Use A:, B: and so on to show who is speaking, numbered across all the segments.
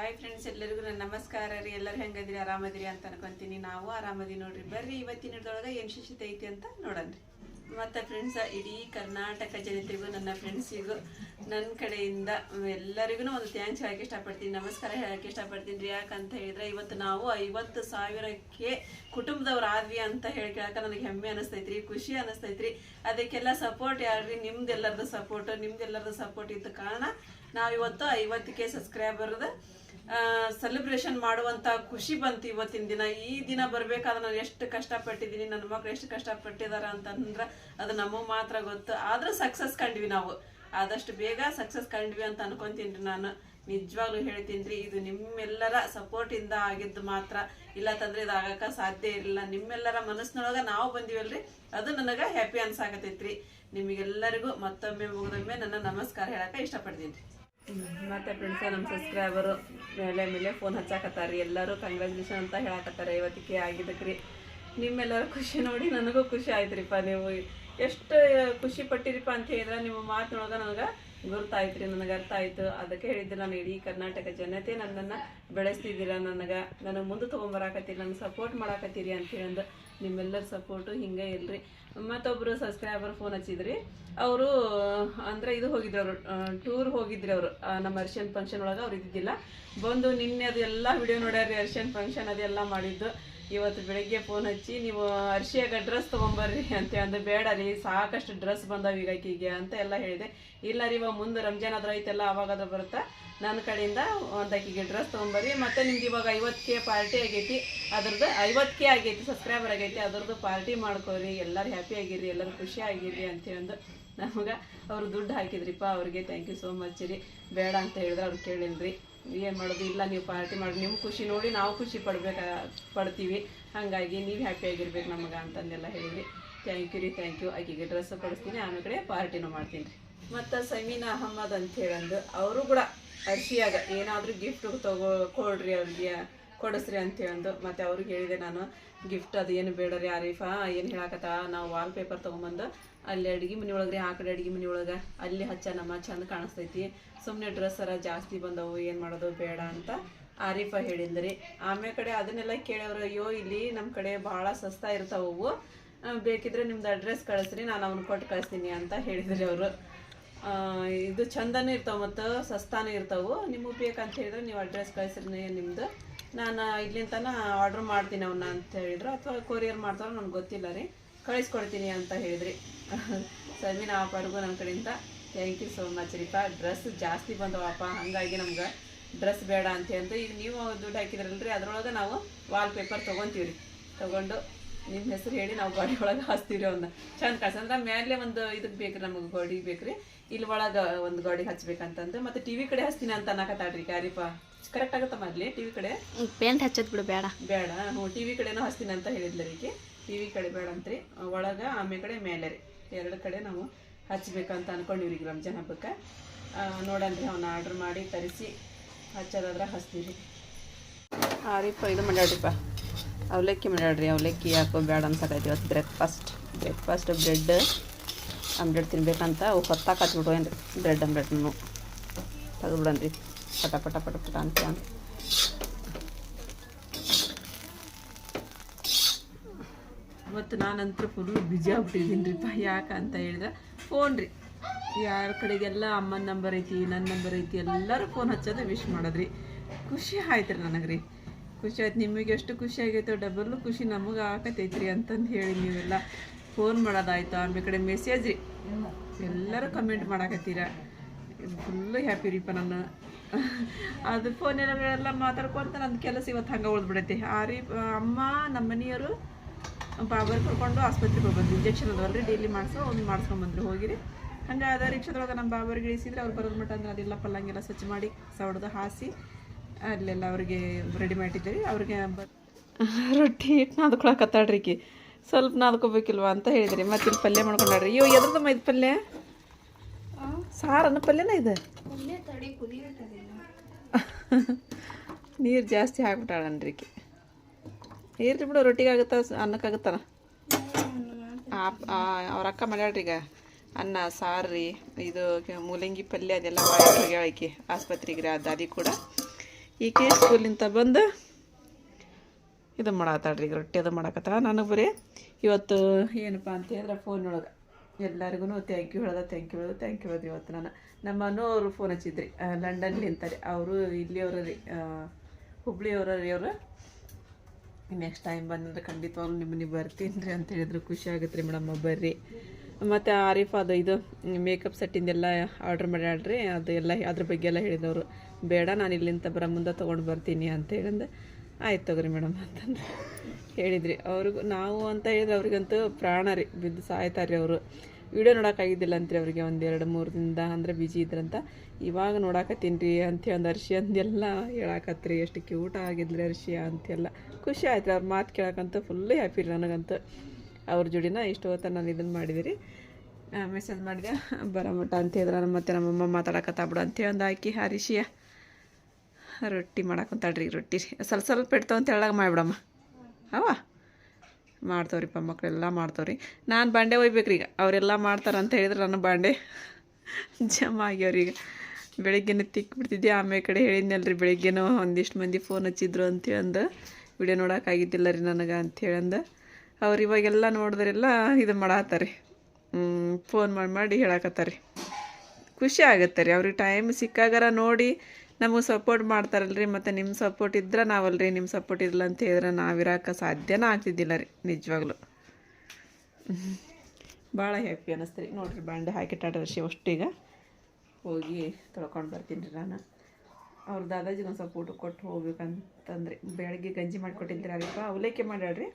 A: Hi friends ಎಲ್ಲರಿಗೂ ನನ್ನ ನಮಸ್ಕಾರ ರೀ. ಎಲ್ಲರೂ ಹೆಂಗದಿರಿ ಆರಾಮದಿರಿ ಅಂತ ಅನ್ಕೊಂತೀನಿ. ನಾವು ಆರಾಮದಿ ನೋಡ್ರಿ. ಬರ್ರಿ ಇವತ್ತಿನ ಹಿಡ್ದೊಳಗೆ ಏನು ಶಿಶಿತ ಐತಿ ಅಂತ ನೋಡನ್ರಿ ಮತ್ತು ಫ್ರೆಂಡ್ಸ್ ಇಡೀ ಕರ್ನಾಟಕ ಜನತೆಗೂ, ನನ್ನ ಫ್ರೆಂಡ್ಸಿಗೂ ನನ್ನ ಕಡೆಯಿಂದ ಎಲ್ಲರಿಗೂ ಒಂದು ಥ್ಯಾಂಕ್ಸ್ ಹೇಳಕ್ಕೆ ಇಷ್ಟಪಡ್ತೀನಿ. ನಮಸ್ಕಾರ ಹೇಳಕ್ಕೆ ಇಷ್ಟಪಡ್ತೀನಿ ರೀ. ಯಾಕಂತ ಹೇಳಿದ್ರೆ ಇವತ್ತು ನಾವು ಐವತ್ತು ಸಾವಿರಕ್ಕೆ ಕುಟುಂಬದವ್ರು ಆದ್ವಿ ಅಂತ ಹೇಳಿ ಕೇಳಕ ನನಗೆ ಹೆಮ್ಮೆ ಅನಿಸ್ತೈತ್ರಿ, ಖುಷಿ ಅನಿಸ್ತೈತ್ರಿ. ಅದಕ್ಕೆಲ್ಲ ಸಪೋರ್ಟ್ ಯಾರ್ರಿ? ನಿಮ್ದೆಲ್ಲರದ ಸಪೋರ್ಟ್ ನಿಮ್ದೆಲ್ಲರದ ಸಪೋರ್ಟ್ ಇದ್ದ ಕಾರಣ ನಾವಿವತ್ತು ಐವತ್ತಕ್ಕೆ ಸಬ್ಸ್ಕ್ರೈಬರ್ದ ಸೆಲೆಬ್ರೇಷನ್ ಮಾಡುವಂತ ಖುಷಿ ಬಂತು ಇವತ್ತಿನ ದಿನ. ಈ ದಿನ ಬರ್ಬೇಕಾದ್ರೆ ನಾನು ಎಷ್ಟು ಕಷ್ಟಪಟ್ಟಿದ್ದೀನಿ, ನನ್ನ ಮಕ್ಳು ಎಷ್ಟು ಕಷ್ಟಪಟ್ಟಿದ್ದಾರೆ ಅಂತಂದ್ರೆ ಅದು ನಮಗೆ ಮಾತ್ರ ಗೊತ್ತು. ಆದ್ರೂ ಸಕ್ಸಸ್ ಕಂಡ್ವಿ ನಾವು. ಆದಷ್ಟು ಬೇಗ ಸಕ್ಸಸ್ ಕಂಡ್ವಿ ಅಂತ ಅನ್ಕೊಂತೀನಿ ನಾನು. ನಿಜವಾಗ್ಲೂ ಹೇಳ್ತೀನಿ ರೀ, ಇದು ನಿಮ್ಮೆಲ್ಲರ ಸಪೋರ್ಟ್ ಇಂದ ಆಗಿದ್ದು ಮಾತ್ರ. ಇಲ್ಲ ತಂದ್ರೆ ಇದು ಆಗಕ್ಕೆ ಸಾಧ್ಯ ಇರಲಿಲ್ಲ. ನಿಮ್ಮೆಲ್ಲರ ಮನಸ್ಸಿನೊಳಗ ನಾವು ಬಂದಿವಲ್ರಿ, ಅದು ನನಗೆ ಹ್ಯಾಪಿ ಅನ್ಸಾಕತೈತ್ರಿ ನಿಮಗೆಲ್ಲರಿಗೂ ಮತ್ತೊಮ್ಮೆ ಮುಗಿದೊಮ್ಮೆ ನನ್ನ ನಮಸ್ಕಾರ ಹೇಳಕ್ಕೆ ಇಷ್ಟಪಡ್ತೀನಿ ರೀ. ಮತ್ತೆ ಫ್ರೆಂಡ್ಸ್ ನಮ್ಮ ಸಬ್ಸ್ಕ್ರೈಬರು ಮೇಲೆ ಮೇಲೆ ಫೋನ್ ಹಚ್ಚಾಕತ್ತಾರ ಎಲ್ಲರೂ ಕಂಗ್ರ್ಯಾಚುಲೇಷನ್ ಅಂತ ಹೇಳಕತ್ತಾರೆ ಇವತ್ತಿಗೆ ಆಗಿದ್ದಕ್ಕೆ ರೀ ನಿಮ್ಮೆಲ್ಲರ ಖುಷಿ ನೋಡಿ ನನಗೂ ಖುಷಿ ಆಯ್ತು ರೀಪ್ಪ ನೀವು. ಎಷ್ಟು ಖುಷಿ ಪಟ್ಟಿರಿಪ್ಪ ಅಂತ ಹೇಳಿದ್ರೆ ನಿಮ್ಮ ಮಾತಿನೊಳಗೆ ನನಗೆ ಗುರ್ತಾಯ್ತು ರೀ ನನಗೆ ಅರ್ಥ ಆಯ್ತು. ಅದಕ್ಕೆ ಹೇಳಿದ್ದೆ ನಾನು ಇಡೀ ಕರ್ನಾಟಕ ಜನತೆ ನನ್ನನ್ನು ಬೆಳೆಸ್ತಿದ್ದೀರ ನನಗೆ ನನಗೆ ಮುಂದೆ ತೊಗೊಂಬರಾಕತ್ತೀರಿ ನನಗೆ ಸಪೋರ್ಟ್ ಮಾಡಾಕತ್ತೀರಿ ಅಂತೇಳಿ ಅಂದು ನಿಮ್ಮೆಲ್ಲರ ಸಪೋರ್ಟು ಹಿಂಗೆ ಇಲ್ರಿ. ಮತ್ತೊಬ್ಬರು ಸಬ್ಸ್ಕ್ರೈಬರ್ ಫೋನ್ ಹಚ್ಚಿದ್ರಿ. ಅವರು, ಅಂದರೆ ಇದು ಹೋಗಿದ್ರು ಅವರು ಟೂರ್ ಹೋಗಿದ್ರಿ ಅವರು. ನಮ್ಮ ಅರ್ಷನ್ ಫಂಕ್ಷನ್ ಒಳಗೆ ಅವ್ರು ಇದ್ದಿದ್ದಿಲ್ಲ. ಬಂದು ನಿನ್ನೆ ಅದು ಎಲ್ಲ ವಿಡಿಯೋ ನೋಡ್ಯಾರಿ ಅರ್ಶನ್ ಫಂಕ್ಷನ್ ಅದೆಲ್ಲ ಮಾಡಿದ್ದು. ಇವತ್ತು ಬೆಳಗ್ಗೆ ಫೋನ್ ಹಚ್ಚಿ, ನೀವು ಅರ್ಶಿಯಾಗ ಡ್ರೆಸ್ ತೊಗೊಂಬರ್ರಿ ಅಂತ ಅಂದ್ರೆ ಬೇಡ ರೀ, ಸಾಕಷ್ಟು ಡ್ರೆಸ್ ಬಂದಾವ ಈಗ ಆಕಿಗೆ, ಅಂತ ಎಲ್ಲ ಹೇಳಿದೆ. ಇಲ್ಲ ರೀ, ಇವಾಗ ಮುಂದೆ ರಂಜಾನ್ ಅದ್ರ ಐತೆಲ್ಲ, ಅವಾಗಾದ್ರೆ ಬರುತ್ತಾ? ನನ್ನ ಕಡೆಯಿಂದ ಒಂದು ಆಕಿಗೆ ಡ್ರೆಸ್ ತೊಗೊಂಬರ್ರಿ. ಮತ್ತೆ ನಿಮ್ಗೆ ಇವಾಗ ಐವತ್ತು ಕೆ ಪಾರ್ಟಿ ಆಗೈತಿ, ಅದ್ರದ್ದು ಐವತ್ತು ಕೆ ಆಗೈತಿ ಸಬ್ಸ್ಕ್ರೈಬರ್ ಆಗೈತಿ, ಅದ್ರದ್ದು ಪಾರ್ಟಿ ಮಾಡ್ಕೋರಿ, ಎಲ್ಲರೂ ಹ್ಯಾಪಿ ಆಗಿರಿ, ಎಲ್ಲರೂ ಖುಷಿ ಆಗಿರಿ, ಅಂತ ಹೇಳಂದು ನಮಗೆ ಅವರು ದುಡ್ಡು ಹಾಕಿದ್ರಿಪ್ಪ, ಅವ್ರಿಗೆ ಥ್ಯಾಂಕ್ ಯು ಸೋ ಮಚ್ ರೀ. ಬೇಡ ಅಂತ ಹೇಳಿದ್ರೆ ಅವ್ರು ಕೇಳಿಲ್ರಿ. ಏನು ಮಾಡೋದು? ಇಲ್ಲ, ನೀವು ಪಾರ್ಟಿ ಮಾಡಿ ನಿಮ್ಮ ಖುಷಿ ನೋಡಿ ನಾವು ಖುಷಿ ಪಡ್ಬೇಕಾ, ಪಡ್ತೀವಿ. ಹಾಗಾಗಿ ನೀವು ಹ್ಯಾಪಿ ಆಗಿರ್ಬೇಕು ನಮಗೆ ಅಂತಂದೆಲ್ಲ ಹೇಳಿದ್ರಿ. ಥ್ಯಾಂಕ್ ಯು ರೀ ಥ್ಯಾಂಕ್ ಯು ಆಕೆಗೆ ಡ್ರೆಸ್ ಕೊಡಿಸ್ತೀನಿ, ಆಮೇಲೆ ಕಡೆ ಪಾರ್ಟಿನೂ ಮಾಡ್ತೀನಿ ರೀ. ಮತ್ತು ಸಮೀನಾ ಅಹಮ್ಮದ್ ಅಂತ ಹೇಳಂದು, ಅವರು ಕೂಡ ಅರ್ಶಿಯಾಗ ಏನಾದರೂ ಗಿಫ್ಟ್ ತಗೋ, ಕೊಡ್ರಿ ಅವ್ರಿಗೆ ಕೊಡಿಸ್ರಿ ಅಂತ ಹೇಳಂದು. ಮತ್ತು ಅವ್ರಿಗೆ ಹೇಳಿದೆ ನಾನು ಗಿಫ್ಟ್ ಅದು ಏನು ಬೇಡ ರೀ ಆರೀಫಾ, ಏನು ಹೇಳಕತ್ತ? ನಾವು ವಾಲ್ ಪೇಪರ್ ತೊಗೊಂಬಂದು, ಅಲ್ಲಿ ಅಡುಗೆ ಮನೆ ಒಳಗೆ ರೀ ಆ ಕಡೆ ಅಡುಗೆ ಮನೆ ಒಳಗೆ. ಅಲ್ಲಿ ಹಚ್ಚ ನಮ್ಮ, ಚಂದ ಕಾಣಿಸ್ತೈತಿ. ಸುಮ್ಮನೆ ಡ್ರೆಸ್ಸರ ಜಾಸ್ತಿ ಬಂದವು ಏನು ಮಾಡೋದು ಬೇಡ ಅಂತ ಆರೀಫ ಹೇಳಿದ್ರಿ ಆಮೇಲೆ ಕಡೆ ಅದನ್ನೆಲ್ಲ ಕೇಳೋರು ಅಯ್ಯೋ ಇಲ್ಲಿ ನಮ್ಮ ಕಡೆ ಭಾಳ ಸಸ್ತಾ ಇರ್ತಾವು ಆ, ಬೇಕಿದ್ರೆ ನಿಮ್ದು ಅಡ್ರೆಸ್ ಕಳಿಸ್ರಿ ನಾನು ಅವ್ನು ಕೊಟ್ಟು ಕಳಿಸ್ತೀನಿ ಅಂತ ಹೇಳಿದ್ರಿ ಅವರು. ಇದು ಚಂದನೂ ಇರ್ತಾವೆ ಮತ್ತು ಸಸ್ತಾನೂ ಇರ್ತಾವೆ. ನಿಮಗೆ ಬೇಕಂತ ಹೇಳಿದ್ರೆ ನೀವು ಅಡ್ರೆಸ್ ಕಳಿಸ್ರಿ ನಿಮ್ಮದು ನಾನು ಇಲ್ಲಿಂತನ ಆರ್ಡ್ರ್ ಮಾಡ್ತೀನಿ ಅವನ್ನ ಅಂತ ಹೇಳಿದ್ರು. ಅಥವಾ ಕೊರಿಯರ್ ಮಾಡ್ತಾರೋ ನನಗೆ ಗೊತ್ತಿಲ್ಲ ರೀ. ಕಳಿಸ್ಕೊಡ್ತೀನಿ ಅಂತ ಹೇಳಿದ್ರಿ. ಸಮೀನ ಆಫರ್ಗೂ ನನ್ನ ಕಡೆಯಿಂದ ಥ್ಯಾಂಕ್ ಯು ಸೋ ಮಚ್ ರೀಪ ಡ್ರೆಸ್ ಜಾಸ್ತಿ ಬಂದವಪ್ಪ ಹಾಗಾಗಿ ನಮ್ಗೆ ಡ್ರೆಸ್ ಬೇಡ ಅಂತ ಹೇಳ್ದು. ಈಗ ನೀವು ದುಡ್ಡು ಹಾಕಿದ್ರಲ್ರಿ ಅದ್ರೊಳಗೆ ನಾವು ವಾಲ್ ಪೇಪರ್ ತೊಗೊತೀವಿ ರೀ ತೊಗೊಂಡು ನಿಮ್ಮ ಹೆಸರು ಹೇಳಿ ನಾವು ಗಾಡಿ ಒಳಗೆ ಹಾಸ್ತೀವಿ ಅವನ್ನ ಚಂದ ಕಳ್ಸಂದ್ರೆ ಅಂದ್ರೆ ಮೇಲೆ ಒಂದು ಇದಕ್ಕೆ ಬೇಕು ನಮಗೆ ಗೋಡಿ ಬೇಕ್ರಿ. ಇಲ್ಲಿ ಒಳಗೆ ಒಂದು ಗೋಡಿ ಹಚ್ಬೇಕಂತಂದು. ಮತ್ತು ಟಿ ವಿ ಕಡೆ ಹಚ್ತೀನಿ ಅಂತ ಅನ್ನಕತ್ತಾಡ್ರಿ ಕ್ಯಾರಿಪ ಕರೆಕ್ಟ್ ಆಗುತ್ತಮ್ಮ ಅಲ್ಲಿ ಟಿ ವಿ ಕಡೆ?
B: ಪೇಂಟ್ ಹಚ್ಚೋದು ಬಿಡು ಬೇಡ.
A: ಬೇಡ. ಹ್ಞೂ ಟಿ ವಿ ಕಡೆನೂ ಹಚ್ತೀನಿ ಅಂತ ಹೇಳಿದ್ಲ ರೀ ಟಿ ವಿ ಕಡೆ ಬೇಡ ಅಂತ್ರಿ ಒಳಗೆ ಆಮೇಲೆ ಕಡೆ ಮೇಲೆ ರೀ. ಎರಡು ಕಡೆ ನಾವು ಹಚ್ಬೇಕಂತ ಅನ್ಕೊಂಡಿವ್ರಿ ಈಗ ರಂಜಾನ್ ಹಬ್ಬಕ್ಕೆ ನೋಡನ್ರಿ ಅವನ್ನ ಆರ್ಡ್ರ್ ಮಾಡಿ ತರಿಸಿ ಹಚ್ಚೋದಾದ್ರೆ ಹಚ್ತೀವಿ ರೀ ರೀಪ್ಪ ಇದು ಮಾಡ್ಯಾಡ್ರಿಪ್ಪ ಅವಲಕ್ಕಿ ಮಾಡ್ಯಾಡ್ರಿ ಅವಲಕ್ಕಿ ಯಾಕೋ ಬೇಡ ಅನ್ಸಕೈತಿ ಇವತ್ತು ಬ್ರೇಕ್ಫಾಸ್ಟ್ ಬ್ರೇಕ್ಫಾಸ್ಟ್ ಬ್ರೆಡ್ ಅಂಬ್ರೆಡ್ ತಿನ್ಬೇಕಂತ ಅವು ಹೊತ್ತಾಕ ಏನು ಬ್ರೆಡ್ ಅಂಬ್ರೆಡ್ನು ತೆಗೆದ್ಬಿಡನ್ರಿ. ಪಟ ಪಟ ಪಟ ಪಟ ಅಂತ ಅಂತ ಇವತ್ತು ನಾನಂತರ ಫುಲ್ ಬಿಜಿ ಆಗ್ಬಿಟ್ಟಿದ್ದೀನಿ ರೀಪ್ಪ ಯಾಕೆ ಅಂತ ಹೇಳಿದ್ರೆ. ಫೋನ್ ರೀ. ಯಾರ ಕಡೆಗೆಲ್ಲ ಅಮ್ಮನ ನಂಬರ್ ಐತಿ ನನ್ನ ನಂಬರ್ ಐತಿ, ಎಲ್ಲರೂ ಫೋನ್ ಹಚ್ಚೋದು ವಿಶ್ ಮಾಡೋದ್ರಿ. ಖುಷಿ ಆಯ್ತು ರೀ ನನಗೆ ರೀ ಖುಷಿ ಆಯ್ತು. ನಿಮಗೆ ಎಷ್ಟು ಖುಷಿ ಆಗೈತೋ ಡಬಲ್ಲು ಖುಷಿ ನಮಗೆ ಆಗತೈತ್ರಿ ಅಂತಂದು ಹೇಳಿ ನೀವೆಲ್ಲ ಫೋನ್ ಮಾಡೋದಾಯ್ತು? ಆಮೇಲೆ ಕಡೆ ಮೆಸೇಜ್ ರೀ. ಎಲ್ಲರೂ ಕಮೆಂಟ್ ಮಾಡಾಕತ್ತೀರ. ಫುಲ್ಲು ಹ್ಯಾಪಿ ರೀಪ ನಾನು ಅದು ಫೋನೆಲ್ಲ ಮಾತಾಡ್ಕೊಂತ ನನ್ನ ಕೆಲಸ ಇವತ್ತು ಹಂಗೆ ಉಳಿದ್ಬಿಡೈತಿ. ಆ ರೀ, ಅಮ್ಮ ನಮ್ಮ ಮನೆಯವರು ಬಾಬರ್ ಕರ್ಕೊಂಡು ಆಸ್ಪತ್ರೆಗೆ ಹೋಗ್ಬಂದ್ರಿ ಇಂಜೆಕ್ಷನ್ ಅದಾವಲ್ರಿ ಡೈಲಿ ಮಾಡಿಸೋ ಒಂದು ಮಾಡಿಸ್ಕೊಂಬಂದ್ರಿ ಹೋಗಿರಿ. ಹಂಗೆ ಅದ ರಿಕ್ಷಾದೊಳಗೆ ನಮ್ಮ ಬಾಬರಿಗೆ ಇಳಿಸಿದ್ರೆ ಅವ್ರು ಬರೋದು ಮಟ್ಟ ಅಂದ್ರೆ ಅದೆಲ್ಲ ಪಲ್ಲಂಗೆಲ್ಲ ಸ್ವಚ್ಛ ಮಾಡಿ ಸವಡ್ದು ಹಾಸಿ ಅಲ್ಲೆಲ್ಲ ಅವ್ರಿಗೆ ರೆಡಿ ಮಾಡಿದ್ದೀರಿ ಅವ್ರಿಗೆ ಬ ರೊಟ್ಟಿ ಹಿಟ್ಟು ನಾದ್ಕೊಳಕತ್ತಾಳ್ರಿ ಈಕಿ. ಸ್ವಲ್ಪ ನಾದ್ಕೋಬೇಕಿಲ್ವ ಅಂತ ಹೇಳಿದ್ರಿ. ಮತ್ತೆ ಇಲ್ಲಿ ಪಲ್ಯ ಮಾಡ್ಕೊಂಡ್ರಿ ಅಯ್ಯೋ ಎದ್ರದಮ್ಮ ಇದು ಪಲ್ಯ? ಸಾರನ್ನ ಪಲ್ಯನ ಇದೆ? ನೀರು ಜಾಸ್ತಿ ಹಾಕ್ಬಿಟ್ಟಾಳನ್ರಿ ಈಕಿ. ಇರ್ಲಿ ಬಿಡು ರೊಟ್ಟಿಗೆ ಆಗುತ್ತಾ ಅನ್ನಕ್ಕಾಗುತ್ತಾನ ಅವ್ರ ಅಕ್ಕ ಮಾಡ್ಯಾಳ್ರಿ ಈಗ. ಅನ್ನ ಸಾರು ರೀ ಇದು ಮೂಲಂಗಿ ಪಲ್ಯ ಅದೆಲ್ಲ ಆಕಿ ಆಸ್ಪತ್ರೆಗೆ ದಾದಿ ಕೂಡ. ಈಕೆ ಸ್ಕೂಲಿಂದ ಬಂದು ಇದು ಮಾಡತ್ತಾಳ್ರಿ ಈಗ ರೊಟ್ಟಿ ಅದು ಮಾಡಕತ್ತ ನನಗೆ ಬರೀ. ಇವತ್ತು ಏನಪ್ಪ ಅಂತ ಹೇಳಿದ್ರೆ ಫೋನ್ ಒಳಗೆ. ಎಲ್ಲರಿಗೂ ಥ್ಯಾಂಕ್ ಯು ಹೇಳ್ದೆ ಥ್ಯಾಂಕ್ ಯು ಹೇಳ್ದೆ ಥ್ಯಾಂಕ್ ಯು ಹೇಳ್ದು ಇವತ್ತು ನಾನು. ನಮ್ಮ ಅನು ಅವರು ಫೋನ್ ಹಚ್ಚಿದ್ರಿ ಲಂಡನ್ಲಿ ಅಂತಾರೆ ಅವರು ಇಲ್ಲಿಯವರು ರೀ ಹುಬ್ಳಿಯವ್ರ ರೀ ಅವರು. ನೆಕ್ಸ್ಟ್ ಟೈಮ್ ಬಂದ್ರೆ ಖಂಡಿತವಾಗ್ಲೂ ನಿಮ್ಮನ್ನ ಬರ್ತೀನಿ ಅಂತ ಹೇಳಿದ್ರು ಖುಷಿ ಆಗುತ್ತೆ ರೀ ಮೇಡಮ್, ಬರ್ರಿ. ಮತ್ತು ಆರಿಫ್ ಅದು ಇದು ಮೇಕಪ್ ಸೆಟ್ಟಿಂದೆಲ್ಲ ಆರ್ಡ್ರ್ ಮಾಡ್ಯಾಡ್ರಿ ಅದು ಎಲ್ಲ ಅದ್ರ ಬಗ್ಗೆ ಎಲ್ಲ ಹೇಳಿದವರು, ಬೇಡ, ನಾನು ಇಲ್ಲಿಂದ ಬರ ಮುಂದೆ ತೊಗೊಂಡು ಬರ್ತೀನಿ ಅಂತ ಹೇಳಿಂದ ಆಯ್ತು ತಗೋರಿ ಮೇಡಮ್ ಅಂತಂದು ಹೇಳಿದ್ರಿ. ಅವ್ರಿಗೂ ನಾವು ಅಂತ ಹೇಳಿದ್ರೆ ಅವ್ರಿಗಂತೂ ಪ್ರಾಣ ರೀ, ಬಿದ್ದು ಸಾಯ್ತಾರೆ ಅವರು. ವಿಡಿಯೋ ನೋಡೋಕ್ಕಾಗಿದ್ದಿಲ್ಲ ಅಂತ್ರಿ ಅವ್ರಿಗೆ ಒಂದು ಎರಡು ಮೂರು ದಿನದ ಅಂದರೆ ಬಿಜಿ ಇದ್ರಂತ ಇವಾಗ ನೋಡಾಕತ್ತೀನಿ ರೀ ಅಂತ ಒಂದು ಅರ್ಶಿ ಅಂದೆಲ್ಲ ಹೇಳಾಕತ್ರಿ, ಎಷ್ಟು ಕ್ಯೂಟ್ ಆಗಿದ್ರಿ ಅರ್ಷಿ ಅಂತೆಲ್ಲ ಖುಷಿ ಆಯ್ತು ರೀ ಅವ್ರ ಮಾತು ಕೇಳಕ್ಕಂತೂ ಫುಲ್ಲು ಹ್ಯಾಪಿ ರೀ ನನಗಂತೂ. ಅವ್ರ ಜೋಡಿನ ಇಷ್ಟು ಹೊತ್ತ ನಾನು ಇದನ್ನು ಮಾಡಿದಿರಿ. ಮೆಸೇಜ್ ಮಾಡಿದೆ ಬರಮಟ ಅಂತ ಹೇಳಿದ್ರೆ ನಮ್ಮ ಮತ್ತೆ ನಮ್ಮಮ್ಮ ಮಾತಾಡಕತ್ತ ಬಿಡು ಅಂತ ಒಂದು ಹಾಕಿ ಹರಿಶಿಯ, ರೊಟ್ಟಿ ಮಾಡಕ್ಕಂತಾಳ್ರಿ ಈಗ ರೊಟ್ಟಿ ಸ್ವಲ್ಪ ಸ್ವಲ್ಪ ಇಡ್ತಾವಂತ ಹೇಳಾಗ ಮಾಡಿಬಿಡಮ್ಮ. ಅವ ಮಾಡ್ತಾವ್ರಿಪ್ಪ ಮಕ್ಕಳೆಲ್ಲ ಮಾಡ್ತಾವ್ರಿ. ನಾನು ಬಾಂಡೆ ಒಯ್ಬೇಕ್ರಿ ಈಗ. ಅವರೆಲ್ಲ ಮಾಡ್ತಾರ ಅಂತ ಹೇಳಿದ್ರೆ ನನ್ನ ಬಾಂಡೆ ಜಮ ಈಗ. ತಿಕ್ಬಿಡ್ತಿದ್ದೆ. ತಿಕ್ ಬಿಡ್ತಿದ್ದೆ ಆಮೇಲೆ ಕಡೆ ಹೇಳಿದ್ನಲ್ರಿ ಬೆಳಿಗ್ಗೆನೂ ಒಂದಿಷ್ಟು ಮಂದಿ ಫೋನ್ ಹಚ್ಚಿದ್ರು ಅಂತೇಳಿ ಅಂದು ವಿಡಿಯೋ ನೋಡೋಕ್ಕಾಗಿದ್ದಿಲ್ಲ ರೀ ನನಗೆ ಅಂತೇಳಂದ. ಅವ್ರು ಇವಾಗೆಲ್ಲ ನೋಡಿದ್ರೆಲ್ಲ ಇದು ಮಾಡತ್ತಾರೆ ಫೋನ್ ಮಾಡಿ ಮಾಡಿ ಹೇಳಕತ್ತಾರೆ. ಖುಷಿ ಆಗುತ್ತೆ ರೀ ಅವ್ರಿಗೆ ಟೈಮ್ ಸಿಕ್ಕಾಗಾರ ನೋಡಿ ನಮಗೆ ಸಪೋರ್ಟ್ ಮಾಡ್ತಾರಲ್ರಿ, ಮತ್ತು ನಿಮ್ಮ ಸಪೋರ್ಟ್ ಇದ್ರೆ ನಾವಲ್ರಿ ನಿಮ್ಮ ಸಪೋರ್ಟ್ ಇಲ್ಲ ಅಂತ ಹೇಳಿದ್ರೆ ನಾವಿರೋಕೆ ಸಾಧ್ಯನೇ ಆಗ್ತಿದ್ದಿಲ್ಲ ರೀ, ನಿಜವಾಗ್ಲೂ. ಭಾಳ ಹ್ಯಾಪಿ ಅನ್ನಿಸ್ತು ರೀ ನೋಡಿರಿ ಬಾಂಡೆ ಹಾಕಿಟ್ಟಾಡ್ರಿ ಅಷ್ಟೀಗ. ಹೋಗಿ ತೊಳ್ಕೊಂಡು ಬರ್ತೀನಿ ರೀ ನಾನು. ಅವ್ರ ದಾದಾಜಿಗೆ ಒಂದು ಸ್ವಲ್ಪ ಊಟ ಕೊಟ್ಟು ಹೋಗ್ಬೇಕಂತಂದ್ರೆ. ಬೆಳಗ್ಗೆ ಗಂಜಿ ಮಾಡಿಕೊಟ್ಟಿದ್ರಿ ಅಲ್ಪ ಅವಲಕ್ಕಿ ಮಾಡ್ಯಾಳ್ರಿ.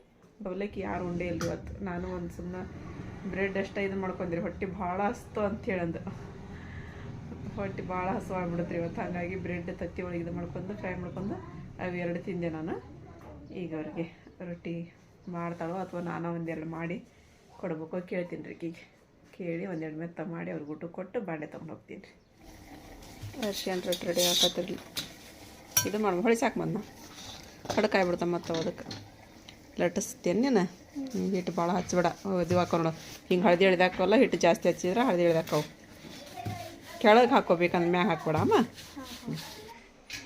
A: ಅವಲಕ್ಕಿ ಯಾರು ಉಂಡೆ ಇಲ್ರಿ ಇವತ್ತು. ನಾನು ಒಂದು ಸುಮ್ಮನೆ ಬ್ರೆಡ್ ಅಷ್ಟೇ ಇದು ಮಾಡ್ಕೊಂಡ್ರಿ. ಹೊಟ್ಟೆ ಭಾಳ ಅಸ್ತು ಅಂತ ಹೇಳಂದು. ಹೊಟ್ಟೆ ಭಾಳ ಹಸುವಾಗ್ಬಿಡುತ್ತೆ ಇವತ್ತು. ಹಾಗಾಗಿ ಬ್ರೆಡ್ ತತ್ತಿ ಒಳಗೆ ಇದು ಮಾಡ್ಕೊಂಡು ಫ್ರೈ ಮಾಡ್ಕೊಂಡು ಅವು ಎರಡು ತಿಂದೆ ನಾನು. ಈಗ ಅವ್ರಿಗೆ ರೊಟ್ಟಿ ಮಾಡ್ತಾಳೋ ಅಥವಾ ನಾನು ಒಂದೆರಡು ಮಾಡಿ ಕೊಡ್ಬೇಕೋ ಕೇಳ್ತೀನಿ ರೀ ಈಗ ಕೇಳಿ ಒಂದೆರಡು ಮೆತ್ತ ಮಾಡಿ ಅವ್ರಿಗೆ ಊಟ ಕೊಟ್ಟು ಬಾಂಡೆ ತೊಗೊಂಡು ಹೋಗ್ತೀನಿ ರೀ. ಅರ್ಶಿಯನ್ ರೊಟ್ಟಿ ರೆಡಿ ಹಾಕತ್ತಿರಲಿ ಇದು ಮಾಡಿ ಹೊಳಿ ಸಾಕು ಬಂದ ಕಡಕಾಯಿ ಬಿಡ್ತಾವ ಮತ್ತು ಅದಕ್ಕೆ. ಲಟ್ಟಿಸ್ತೇನೆ ನೀನು ಹಿಟ್ಟು ಭಾಳ ಹಚ್ಚಬೇಡ ಇದು ನೋಡು. ಹಿಂಗೆ ಹಳದಿ ಹಿಡ್ದಾಕವಲ್ಲ ಹಿಟ್ಟು ಜಾಸ್ತಿ ಹಚ್ಚಿದ್ರೆ ಹಳದಿ ಎಳ್ದು ಹಾಕವು. ಕೆಳಗೆ ಹಾಕ್ಕೋಬೇಕಂದ್ರೆ ಮ್ಯಾಗ ಹಾಕ್ಬೇಡ ಅಮ್ಮ?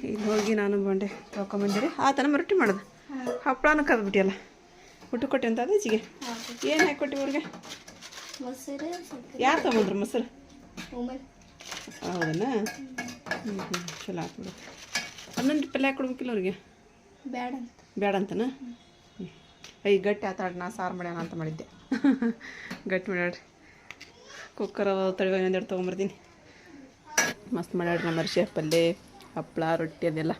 A: ಇಲ್ಲಿ ಹೋಗಿ ನಾನು ಬಂಡೆ ತೊಗೊಂಬಂದಿರಿ ಆತನ ರೊಟ್ಟಿ ಮಾಡೋದು. ಹಪ್ಪಳನ ಕದ್ಬಿಟ್ಟಿಯಲ್ಲ ಊಟಕ್ಕೆ ಕೊಟ್ಟೆ ಅಂತ ಅದೇಜಿಗೆ ಏನು ಹಾಕಿ
B: ಸಕ್ಕರೆ.
A: ಯಾರು ತೊಗೊಂಡ್ರು ಮೊಸರು? ಹೌದನಾ? ಹ್ಞೂ ಹ್ಞೂ ಚಲೋ ಹಾಕ್ಬಿಡು ಹನ್ನೊಂದು ಪಲ್ಯ ಕೊಡ್ಬೇಕಿಲ್ಲ ಅವ್ರಿಗೆ?
B: ಬ್ಯಾಡ ಅಂತ.
A: ಬೇಡ ಅಂತನ ಐ ಗಟ್ಟಿ ಆತಾಡ ನಾ ಸಾರು ಮಾಡ್ಯಾನ ಅಂತ ಮಾಡಿದ್ದೆ. ಗಟ್ಟಿ ಮಾಡ್ಯಾಡ್ರಿ ಕುಕ್ಕರ್ ತಳಿ ಒಂದೆರಡು ತೊಗೊಂಬರ್ತೀನಿ. ಮಸ್ತ್ ಮಾಡ್ಯಾಡ್ರಿ ನಮ್ಮ ಅರ್ಶಿ ಪಲ್ಯ ಹಪ್ಪಳ ರೊಟ್ಟಿ ಅದೆಲ್ಲ.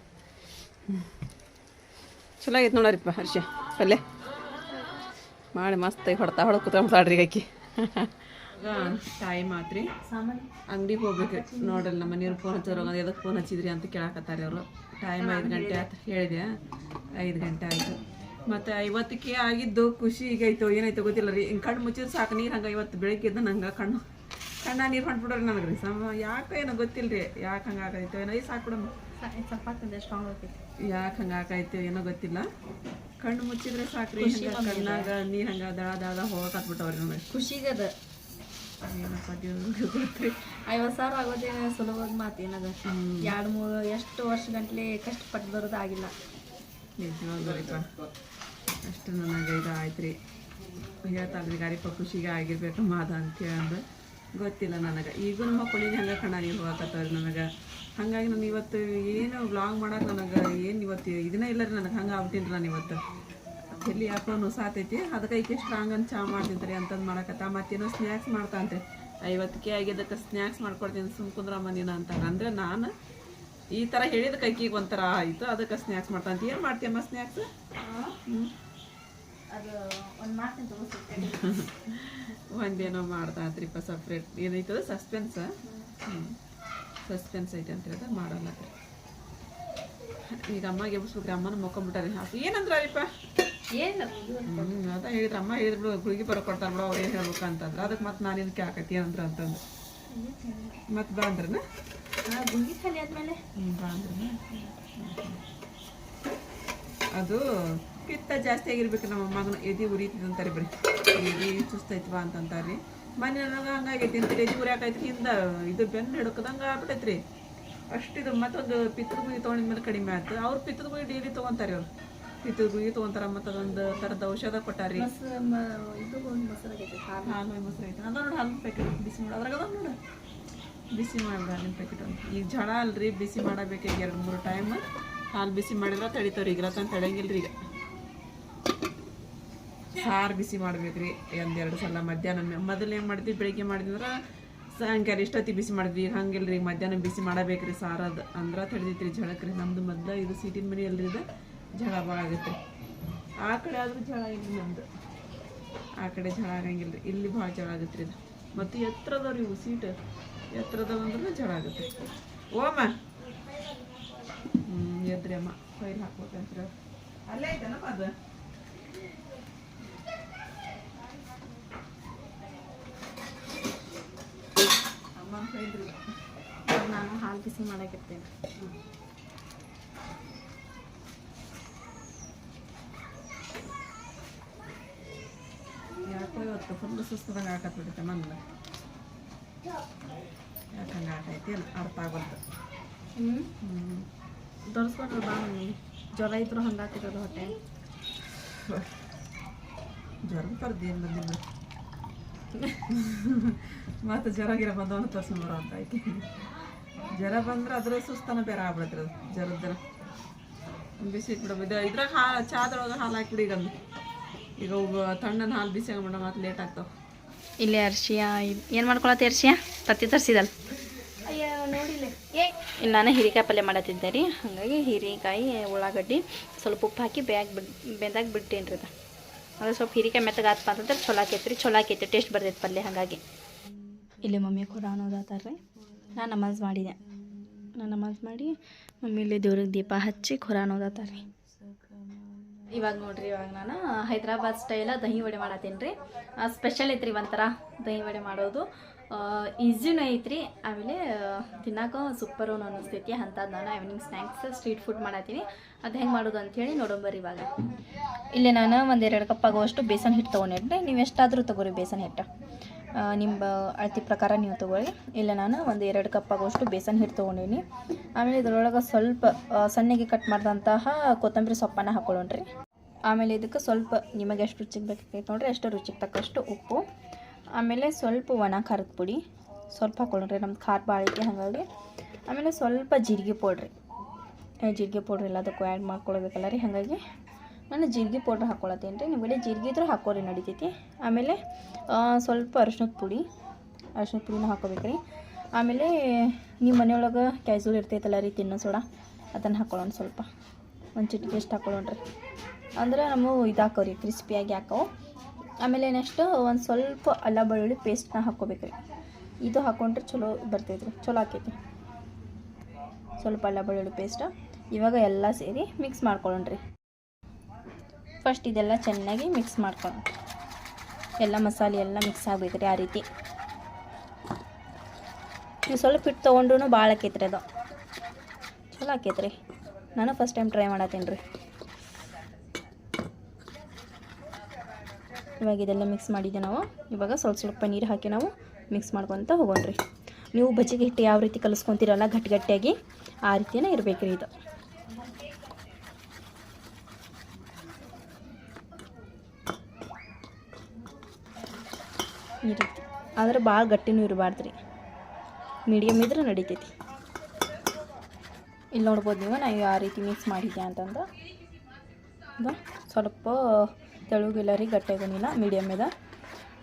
A: ಚಲೋ ಆಗೈತೆ ನೋಡ್ರಿಪ್ಪ ಹರ್ಷ ಪಲ್ಯ ಮಾಡಿ ಮಸ್ತಾಗಿ ಹೊಡ್ತಾ ಹೊಡೆದು ಕುತ್ಕೊಂಡ್ಬಿಡ್ತಾಳ್ರಿ ಆಕಿ. ಆತ್ರಿ
B: ಸಾಮಾನು
A: ಅಂಗಡಿಗೆ ಹೋಗ್ಬೇಕು. ನೋಡ್ರಿ ನಮ್ಮ ಮನೆಯವ್ರು ಫೋನ್ ಹಚ್ಚೋರು ಎದಕ್ಕೆ ಫೋನ್ ಹಚ್ಚಿದ್ರಿ ಅಂತ ಕೇಳಾಕತ್ತಾರೆ ಅವರು. ಟೈಮ್ ಐದು ಗಂಟೆ ಆಯ್ತು ಹೇಳಿದೆ. ಐದು ಗಂಟೆ ಆಯಿತು. ಮತ್ತು ಐವತ್ತಕ್ಕೆ ಆಗಿದ್ದು ಖುಷಿ ಈಗೈತೋ ಏನಾಯ್ತು ಗೊತ್ತಿಲ್ಲ ರೀ. ಹಿಂಗೆ ಕಣ್ಣು ಮುಚ್ಚಿದ್ರೆ ಸಾಕು, ನೀರು ಹಂಗೆ ಇವತ್ತು ಬೆಳಗ್ಗೆ ಇದ್ದ ನಂಗೆ ಕಣ್ಣು. ಕಣ್ಣ ನೀರು ಹೊಂಟ್ಬಿಡ್ರಿ ನನಗೆ ರೀ ಸಮ ಯಾಕೆ ಏನೋ ಗೊತ್ತಿಲ್ಲ ರೀ ಯಾಕೆ ಹಂಗೆ ಆಗೈತೆ ಏನೋ ಈ ಸಾಕು
B: ಹಾಕಿದ್ರೆ ಸ್ಟ್ರಾಂಗ್ ಆಗ್ತೈತಿ
A: ಯಾಕೆ ಹಂಗೆ ಏನೋ ಗೊತ್ತಿಲ್ಲ. ಕಣ್ಣು ಮುಚ್ಚಿದ್ರೆ ಸಾಕ್ರಿ ಹಂಗೆ ಕಣ್ಣಾಗ ನೀರು ಹಂಗೆ ದಳ ದಳ ಹೋಗಕತ್ಬಿಟ್ಟವ್ರಿ ನನಗೆ.
B: ಖುಷಿಗದ
A: ಏನಪ್ಪ ದೇವ್ರಿಗೆ ಗೊತ್ತ್ರಿ
B: ಐವತ್ತು ಸಾವಿರ ಆಗೋದೇನು ಸುಲಭವಾಗಿ ಮಾತು ಏನದ. ಎರಡು ಮೂರು ಎಷ್ಟು ವರ್ಷ ಗಂಟ್ಲೆ ಕಷ್ಟಪಟ್ಟು ಬರೋದು ಆಗಿಲ್ಲ.
A: ನಿಜವಾಗ್ಲೂರಿಪ್ಪ ಅಷ್ಟು ನನಗೆ ಇದು ಆಯ್ತು ರೀ ಹೇಳ್ತಾಳ್ರಿ ಗಾರಿಪ್ಪ ಖುಷಿಗೆ ಆಗಿರ್ಬೇಕು ಮಾದ ಅಂತೇಳಿ ಅಂದು. ಗೊತ್ತಿಲ್ಲ ನನಗೆ. ಈಗೂ ನಮ್ಮ ಮಕ್ಕಳಿಗೆ ಹಂಗೆ ಕಣ್ಣಾಗಿ ನೀರು ಹೋಗಕತ್ತವ್ರಿ ನನಗೆ. ಹಾಗಾಗಿ ನಾನು ಇವತ್ತು ಏನು ವ್ಲಾಗ್ ಮಾಡಕ್ಕೆ ನನಗೆ ಏನು ಇವತ್ತು ಇದನ್ನೇ ಇಲ್ಲ ರೀ ನನಗೆ. ಹಂಗೆ ಆಗ್ಬಿಟ್ಟಿನಿ ನಾನು ಇವತ್ತು. ಎಲ್ಲಿ ಯಾಕೋ ನುಸಾತೈತಿ ಅದಕ್ಕೆ ಈಕೆ ಸ್ಟ್ರಾಂಗ್ ಅಂತ ಚಾ ಮಾಡ್ತಿಂತಾರೆ ಅಂತಂದು ಮಾಡಕತ್ತ. ಮತ್ತೇನೋ ಸ್ನ್ಯಾಕ್ಸ್ ಮಾಡ್ತಾಂತೆ ಐವತ್ತಕ್ಕೆ ಆಗಿದ್ದಕ್ಕೆ ಸ್ನ್ಯಾಕ್ಸ್ ಮಾಡ್ಕೊಡ್ತೀನಿ. ಸುಮ್ ಕುಂದ್ರಮ್ಮ ನೀನು ಅಂತಾನೆ. ಅಂದರೆ ನಾನು ಈ ಥರ ಹೇಳಿದ ಕೈಕಿಗೆ ಒಂಥರ ಆಯಿತು. ಅದಕ್ಕೆ ಸ್ನ್ಯಾಕ್ಸ್ ಮಾಡ್ತಾಂತ ಏನು ಮಾಡ್ತೀಯಮ್ಮ ಸ್ನ್ಯಾಕ್ಸ್ ಹ್ಞೂ
B: ಅದು ಒಂದು ಮಾತಿನ
A: ಒಂದೇನೋ ಮಾಡ್ತಾತ್ರಿಪ್ಪ ಸಪ್ರೇಟ್ ಏನೈತದ? ಸಸ್ಪೆನ್ಸ್ ಸಸ್ಪೆನ್ಸ್ ಐತೆ ಅಂತ ಹೇಳಿದ್ರೆ ಮಾಡಲ್ಲ ಈಗ ಅಮ್ಮಗೆ ಎಬ್ಬಿಸ್ಬೇಕ್ರಿ ಅಮ್ಮನ ಮಕ್ಕೊಂಬಿಟ್ಟಾರೆ ಏನಂದ್ರ ಅರಿಪ್ಪ?
B: ಏನಿಲ್ಲ
A: ಹ್ಞೂ ಅದ ಹೇಳಿದ್ರ. ಅಮ್ಮ ಹೇಳಿದ್ರು ಗುಳಿಗೆ ಬರೋ ಕೊಡ್ತಾರೆ ಬಿಡ ಅವ್ರು ಏನು ಹೇಳ್ಬೇಕು ಅಂತಂದ್ರೆ. ಅದಕ್ಕೆ ಮತ್ತೆ ನಾನು ಇದಕ್ಕೆ ಹಾಕೈತಿ ಏನಂದ್ರ ಅಂತಂದು. ಮತ್ ಬಾ ಅಂದ್ರನ?
B: ಗುಂಗಿ ಖಾಲಿ ಆದ್ಮೇಲೆ.
A: ಹ್ಞೂ ಬಾ ಅಂದ್ರನ? ಅದು ಪಿತ್ತ ಜಾಸ್ತಿ ಆಗಿರ್ಬೇಕು ನಮ್ಮ ಮಗನ. ಎದಿ ಉರಿತದಂತಾರೆ ಬರೀ. ಎದಿ ಸುಸ್ತೈತಿ ಅಂತಂತಾರೆ. ಮನೆ ನನಗೆ ಹಂಗಾಗೈತಿ ಅಂತ ಎದಿ ಉರಿಯಾಕೈತಿ ಹಿಂದ ಇದು ಬೆನ್ನು ಹಿಡ್ಕದಂಗೆ ಆಗ್ಬಿಟ್ಟೈತ್ರಿ. ಅಷ್ಟಿದು ಮತ್ತೊಂದು ಪಿತ್ತದ ಗುಳಿ ತೊಗೊಂಡಿದ್ಮೇಲೆ ಕಡಿಮೆ ಆಯ್ತು. ಅವ್ರು ಪಿತ್ತದ ಗುಯಿ ಡೈಲಿ ತೊಗೊಂತಾರೆ ಅವ್ರು. ಪಿತ್ತದ ಗುಯಿ ತೊಗೊಂತಾರ ಮತ್ತು ಅದೊಂದು ಥರದ ಔಷಧ ಕೊಟ್ಟಾರಿ.
B: ಒಂದು ಹಾಲು.
A: ಹಾಲು ಮೊಸರು ಐತೆ ಅದ ನೋಡಿ ಹಾಲು ಪ್ಯಾಕೆಟ್ ಬಿಸಿ ಮಾಡಿ. ಅದ್ರಾಗ ಅದ ನೋಡು. ಬಿಸಿ ಮಾಡಿ ಹಾಲಿನ ಪ್ಯಾಕೆಟ್ ಅಂತ ಈಗ ಜಳ ಅಲ್ರಿ ಬಿಸಿ ಮಾಡಬೇಕು ಈಗ ಎರಡು ಮೂರು ಟೈಮ್ ಹಾಲು ಬಿಸಿ ಮಾಡಿದ್ರೆ ತಡಿತಾವ್ರಿ ಈಗ ತಂದು ತಡೆಯಂಗಿಲ್ಲ ರೀ ಈಗ. ಸಾರು ಬಿಸಿ ಮಾಡ್ಬೇಕ್ರಿ ಒಂದೆರಡು ಸಲ ಮಧ್ಯಾಹ್ನ ಮೊದಲು ಏನು ಮಾಡಿದ್ವಿ ಬೆಳಿಗ್ಗೆ ಮಾಡಿದ್ರೆ ಸಾಯಂಕಾಲ ಇಷ್ಟೊತ್ತಿ ಬಿಸಿ ಮಾಡಿದ್ವಿ ಈಗ ಹಂಗಿಲ್ರಿ ಈಗ ಮಧ್ಯಾಹ್ನ ಬಿಸಿ ಮಾಡಬೇಕ್ರಿ ಸಾರದು ಅಂದ್ರೆ ತಡೆದೈತ್ರಿ ಜಳಕ್ರಿ ನಮ್ದು ಮೊದಲು ಇದು ಸೀಟಿನ ಮನೆ ಅಲ್ರಿ ಇದು. ಜಳ ಭಾಳ ಆಗತ್ತೆ ಆ ಕಡೆ ಆದರೂ ಜಳ ಇಲ್ಲ ನಮ್ಮದು ಆ ಕಡೆ ಜಳ ಆಗಂಗಿಲ್ಲ ರೀ ಇಲ್ಲಿ ಭಾಳ ಜಳ ಆಗುತ್ತೆ ರೀ ಇದು. ಮತ್ತು ಎತ್ತರದವ್ರಿ ಇವು ಸೀಟ್? ಎತ್ತರದವ ಅಂದ್ರೆ ಜಳ ಆಗುತ್ತೆ ಓಮ್ಮ ಹ್ಞೂ ಎದ್ರಿ ಅಮ್ಮ. ಫೈಲ್ ಹಾಕ್ಬೇಕಂತ ಅಲ್ಲೇ ಐತನಮ್ಮ ಅದು ಅಮ್ಮನ ಫೈಲ್ ರೀ
B: ಇವಾಗ ನಾನು ಹಾಲು ಬಿಸಿ ಮಾಡಾಕಿರ್ತೇನೆ
A: ಯಾಕೋ ಇವತ್ತು ಫುಲ್ ಸುಸ್ತದಂಗೆ ಹಾಕತ್ಬಿಡುತ್ತೆ ಮನ್ಲ ಯಾಕಂಗೆ ಆಟೈತಿ ಅರ್ಥ ಆಗಲ್ತು
B: ಹ್ಞೂ
A: ಹ್ಞೂ
B: ತೋರಿಸ್ಕೊಂಡ್ರೆ ಬಾ ಮಮ್ಮಿ ಜ್ವರ ಇದ್ರು ಹಂಗಾತಿರೋದು ಹೊಟ್ಟೆ
A: ಜ್ವರ ಬರ್ದು ಏನು ಬಂದಿಲ್ಲ ಮತ್ತೆ ಜ್ವರ ಗಿರ ಬಂದವನು ತೋರ್ಸ್ಕೊಂಬರೋ ಅಂತ ಐತಿ ಜ್ವರ ಬಂದ್ರೆ ಅದ್ರ ಸುಸ್ತನ ಬೇರೆ ಆಗ್ಬಿಡತ್ರಿ ಅದು ಜ್ವರದ್ರ ಬಿಸಿ ಇಟ್ಬಿಡ ಇದು ಇದ್ರಾಗ ಹಾಲು ಚಾದ್ರೊಳಗೆ ಹಾಲು ಹಾಕ್ಬಿಡಿ ಈಗ ಈಗ ಅವು ತಣ್ಣನ ಹಾಲು ಬಿಸಿ ಆಗ್ಬಿಡಮ್ ಮತ್ತೆ ಲೇಟ್ ಆಗ್ತಾವ.
C: ಇಲ್ಲಿ ಅರ್ಶಿಯ ಏನು ಮಾಡ್ಕೊಳತ್ತೆ ಅರ್ಶಿಯ? ತತ್ತಿ ತರಿಸಿದಲ್ಲ
B: ಅಯ್ಯ ನೋಡಿಲ್ಲ.
C: ಏ ಇಲ್ಲಿ ನಾನು ಹೀರೆಕಾಯಿ ಪಲ್ಯ ಮಾಡತ್ತಿದ್ದೆ ರೀ ಹಾಗಾಗಿ ಹೀರೆಕಾಯಿ ಉಳ್ಳಾಗಡ್ಡಿ ಸ್ವಲ್ಪ ಉಪ್ಪು ಹಾಕಿ ಬ್ಯಾಗ್ ಬಿಡ್ ಬೆಂದಾಗ ಬಿಟ್ಟೇನಿ ರೀ ಅದು. ಅದು ಸ್ವಲ್ಪ ಹೀರೆಕಾಯಿ ಮೆತ್ತಗಾತ್ಪ ಅಂತಂದ್ರೆ ಚಲೋ ಆಕೈತೆ ರೀ ಚಲೋ ಆಕೈತೆ ಟೇಸ್ಟ್ ಬರ್ತೈತೆ ಪಲ್ಯ ಹಾಗಾಗಿ. ಇಲ್ಲಿ ಮಮ್ಮಿ ಖುರಾನ್ ಓದಾತಾರೆ ನಾನು ನಮಾಜ್ ಮಾಡಿದೆ. ನಾನು ನಮಾಜ್ ಮಾಡಿ ಮಮ್ಮಿ ಇಲ್ಲಿ ದೇವ್ರಿಗೆ ದೀಪ ಹಚ್ಚಿ ಖುರಾನ್ ಓದತಾರೆ ಇವಾಗ ನೋಡ್ರಿ, ಇವಾಗ ನಾನು ಹೈದ್ರಾಬಾದ್ ಸ್ಟೈಲ ದಹಿ ವಡೆ ಮಾಡತ್ತೀನಿ ರೀ ಸ್ಪೆಷಲ್ ಐತ್ರಿ ಒಂಥರ ದಹಿ ವಡೆ ಮಾಡೋದು. ಈಸಿನೂ ಐತ್ರಿ. ಆಮೇಲೆ ತಿನ್ನಾಕ ಸೂಪರು ಅನ್ನಿಸ್ತೈತಿ ಅಂಥದ್ದು ನಾನು ಈವ್ನಿಂಗ್ ಸ್ನ್ಯಾಕ್ಸ್ ಸ್ಟ್ರೀಟ್ ಫುಡ್ ಮಾಡತ್ತೀನಿ. ಅದು ಹೆಂಗೆ ಮಾಡೋದು ಅಂಥೇಳಿ ನೋಡೋಂಬರಿ ಇವಾಗ. ಇಲ್ಲಿ ನಾನು ಒಂದೆರಡು ಕಪ್ ಆಗುವಷ್ಟು ಬೇಸನ್ ಹಿಟ್ಟು ತೊಗೊಂಡಿದ್ದೆ ನೀವು ಎಷ್ಟಾದರೂ ತಗೋರಿ ಬೇಸನ್ ಹಿಟ್ಟು. ನಿಮ್ಮ ಅಳತಿ ಪ್ರಕಾರ ನೀವು ತೊಗೊಳ್ಳಿ. ಇಲ್ಲ, ನಾನು ಒಂದು ಎರಡು ಕಪ್ ಆಗುವಷ್ಟು ಬೇಸನ್ ಹಿಟ್ಟು ತೊಗೊಂಡೀನಿ. ಆಮೇಲೆ ಇದರೊಳಗೆ ಸ್ವಲ್ಪ ಸಣ್ಣಗೆ ಕಟ್ ಮಾಡಿದಂತಹ ಕೊತ್ತಂಬರಿ ಸೊಪ್ಪನ್ನು ಹಾಕೊಳ್ಳೋಣ್ರಿ. ಆಮೇಲೆ ಇದಕ್ಕೆ ಸ್ವಲ್ಪ ನಿಮಗೆ ಎಷ್ಟು ರುಚಿಗೆ ಬೇಕಾಗೈತೆ ನೋಡ್ರಿ, ಅಷ್ಟು ರುಚಿಗೆ ತಕ್ಕಷ್ಟು ಉಪ್ಪು. ಆಮೇಲೆ ಸ್ವಲ್ಪ ಒಣ ಖಾರದ ಪುಡಿ. ಸ್ವಲ್ಪ ಹಾಕೊಳ್ಳೋಣ್ರಿ, ನಮ್ದು ಖಾರ ಐತಿ ಹಾಗಾಗಿ. ಆಮೇಲೆ ಸ್ವಲ್ಪ ಜೀರಿಗೆ ಪೌಡ್ರಿ. ಜೀರಿಗೆ ಪೌಡ್ರ್ ಎಲ್ಲದಕ್ಕೂ ಆ್ಯಡ್ ಮಾಡ್ಕೊಳ್ಬೇಕಲ್ಲ ರೀ, ಹಾಗಾಗಿ. ನಾನು ಜೀರಿಗೆ ಪೌಡ್ರ್ ಹಾಕ್ಕೊಳತ್ತೀನಿ ರೀ ನಿಮ್ಮಲ್ಲಿ ಜೀರಿಗೆ ಇದ್ರೆ ಹಾಕೋರಿ ನಡಿತೈತಿ. ಆಮೇಲೆ ಸ್ವಲ್ಪ ಅರಿಶಿನದ ಪುಡಿ ಅರಿಶಿನದ ಪುಡಿನ ಹಾಕೋಬೇಕು ರೀ ಆಮೇಲೆ, ನಿಮ್ಮ ಮನೆಯೊಳಗೆ ಕ್ಯಾಸುಲ್ ಇರ್ತೈತಲ್ಲ ರೀ, ತಿನ್ನೋ ಸೋಡಾ, ಅದನ್ನು ಹಾಕೊಳ್ಳೋಣ ಸ್ವಲ್ಪ. ಒಂದು ಚಿಟಿಕೆ ಎಷ್ಟು ಹಾಕೊಳ್ಳೋಣ್ರಿ ಅಂದ್ರೆ ನಮಗೂ ಇದಾಕವ್ರಿ, ಕ್ರಿಸ್ಪಿಯಾಗಿ ಹಾಕೋ ಆಮೇಲೆ ನೆಕ್ಸ್ಟ್ ಒಂದು ಸ್ವಲ್ಪ ಅಲ್ಲ ಬೆಳ್ಳುಳ್ಳಿ ಪೇಸ್ಟ್ನ ಹಾಕ್ಕೋಬೇಕು ರೀ ಇದು ಹಾಕೊಂಡ್ರೆ ಚಲೋ ಬರ್ತೈತೆ ರೀ ಚಲೋ ಆಕೈತಿ. ಸ್ವಲ್ಪ ಅಲ್ಲ ಬೆಳ್ಳುಳ್ಳಿ ಪೇಸ್ಟ್ ಇವಾಗ ಎಲ್ಲ ಸೇರಿ ಮಿಕ್ಸ್ ಮಾಡ್ಕೊಳ್ಳೋಣ್ರಿ ಫಸ್ಟ್ ಇದೆಲ್ಲ ಚೆನ್ನಾಗಿ ಮಿಕ್ಸ್ ಮಾಡ್ಕೊಳ್ಳೋಣ. ಎಲ್ಲ ಮಸಾಲೆ ಎಲ್ಲ ಮಿಕ್ಸ್ ಆಗ್ಬೇಕು ರೀ ಆ ರೀತಿ. ನೀವು ಸ್ವಲ್ಪ ಹಿಟ್ಟು ತೊಗೊಂಡ್ರು ಭಾಳ ಆಕೈತ್ರಿ ಅದು. ಚಲೋ ಆಕೈತ್ರಿ. ನಾನು ಫಸ್ಟ್ ಟೈಮ್ ಟ್ರೈ ಮಾಡತ್ತೀನಿ ರೀ. ಇವಾಗ ಇದೆಲ್ಲ ಮಿಕ್ಸ್ ಮಾಡಿದ್ದೆ ನಾವು. ಇವಾಗ ಸ್ವಲ್ಪ ಸ್ವಲ್ಪ ನೀರು ಹಾಕಿ ನಾವು ಮಿಕ್ಸ್ ಮಾಡ್ಕೊತ ಹೋಗೋಣ್ರಿ. ನೀವು ಬಜ್ಜಿಗೆ ಹಿಟ್ಟು ಯಾವ ರೀತಿ ಕಲಿಸ್ಕೊತೀರಲ್ಲ ಗಟ್ಟಿಗಟ್ಟಿಯಾಗಿ ಆ ರೀತಿಯೇ ಇರಬೇಕು ರೀ ಇದು ಈ ರೀತಿ ಆದ್ರೆ ಭಾಳ ಗಟ್ಟಿನೂ ಇರಬಾರ್ದು ರೀ. ಮೀಡಿಯಮ್ ಇದ್ರೆ ನಡಿತೈತಿ. ಇಲ್ಲಿ ನೋಡ್ಬೋದು ನೀವು ನಾವು ಯಾವ ರೀತಿ ಮಿಕ್ಸ್ ಮಾಡಿದ್ದೆ ಅಂತಂದು. ಸ್ವಲ್ಪ ತೆಳುಗಿಲ್ಲ ರೀ ಗಟ್ಟಿಗೂನಿಲ್ಲ ಮೀಡಿಯಮ್ ಇದೆ.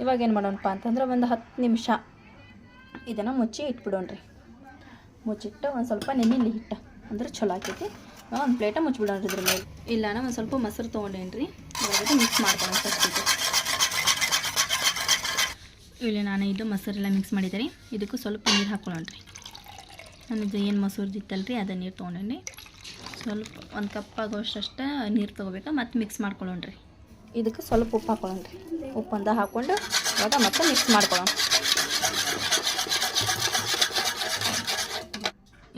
C: ಇವಾಗ ಏನು ಮಾಡೋಣಪ್ಪ ಅಂತಂದ್ರೆ ಒಂದು ಹತ್ತು ನಿಮಿಷ ಇದನ್ನು ಮುಚ್ಚಿ ಇಟ್ಬಿಡೋಣ್ರಿ. ಮುಚ್ಚಿಟ್ಟು ಒಂದು ಸ್ವಲ್ಪ ನೆನೆಯಲ್ಲಿ ಹಿಟ್ಟು ಅಂದ್ರೆ ಚಲೋ ಆಕೈತಿ. ಒಂದು ಪ್ಲೇಟ ಮುಚ್ಚಿಬಿಡೋಣ್ರಿ ಇದ್ರ ಮೇಲೆ. ಇಲ್ಲ ನಾನು ಒಂದು ಸ್ವಲ್ಪ ಮೊಸರು ತೊಗೊಂಡೇನಿ ರೀ ಮಿಕ್ಸ್ ಮಾಡ್ಕೊಳ್ಳೋಣ ಫಸ್ಟ್ ಇದು ಇಲ್ಲಿ ನಾನು ಇದು ಮೊಸರೆಲ್ಲ ಮಿಕ್ಸ್ ಮಾಡಿದ್ದೀನಿ. ರೀ ಇದಕ್ಕೂ ಸ್ವಲ್ಪ ನೀರು ಹಾಕ್ಕೊಳ್ಳೋಣ್ರಿ ಇದು ಏನು ಮೊಸರು ಇತ್ತಲ್ರಿ ನೀರು ತೊಗೊಂಡೇನಿ ಸ್ವಲ್ಪ ಒಂದು ಕಪ್ ಆಗೋಷ್ಟಷ್ಟು ನೀರು ತೊಗೋಬೇಕು, ಮತ್ತು ಮಿಕ್ಸ್ ಮಾಡ್ಕೊಳ್ಳೋಣ್ರಿ. ಇದಕ್ಕೆ ಸ್ವಲ್ಪ ಉಪ್ಪು ಹಾಕೊಳ್ಳೋಣ್ರಿ. ಉಪ್ಪು ಉಪ್ಪಂದ ಹಾಕ್ಕೊಂಡು ಇವಾಗ ಮತ್ತೆ ಮಿಕ್ಸ್ ಮಾಡ್ಕೊಳ್ಳೋಣ.